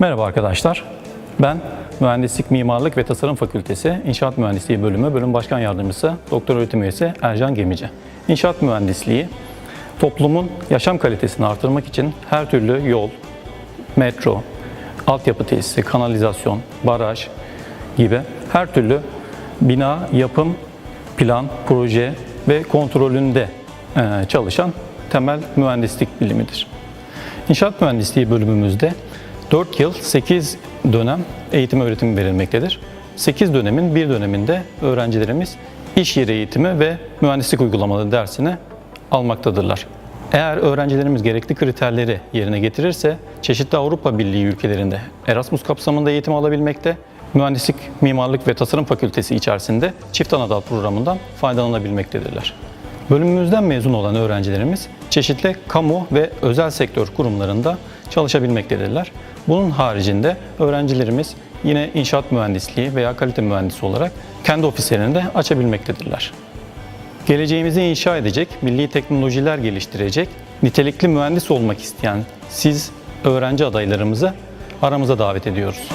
Merhaba arkadaşlar. Ben Mühendislik, Mimarlık ve Tasarım Fakültesi İnşaat Mühendisliği Bölümü Bölüm Başkan Yardımcısı Doktor Öğretim Üyesi Ercan Gemici. İnşaat mühendisliği toplumun yaşam kalitesini artırmak için her türlü yol, metro, altyapı tesisi, kanalizasyon, baraj gibi her türlü bina, yapım, plan, proje ve kontrolünde e, çalışan temel mühendislik bilimidir. İnşaat mühendisliği bölümümüzde 4 yıl 8 dönem eğitim öğretim verilmektedir. 8 dönemin bir döneminde öğrencilerimiz iş yeri eğitimi ve mühendislik uygulamaları dersini almaktadırlar. Eğer öğrencilerimiz gerekli kriterleri yerine getirirse çeşitli Avrupa Birliği ülkelerinde Erasmus kapsamında eğitim alabilmekte, Mühendislik, Mimarlık ve Tasarım Fakültesi içerisinde çift anadal programından faydalanabilmektedirler. Bölümümüzden mezun olan öğrencilerimiz çeşitli kamu ve özel sektör kurumlarında çalışabilmektedirler. Bunun haricinde öğrencilerimiz yine inşaat mühendisliği veya kalite mühendisi olarak kendi ofislerini de açabilmektedirler. Geleceğimizi inşa edecek, milli teknolojiler geliştirecek, nitelikli mühendis olmak isteyen siz öğrenci adaylarımızı aramıza davet ediyoruz.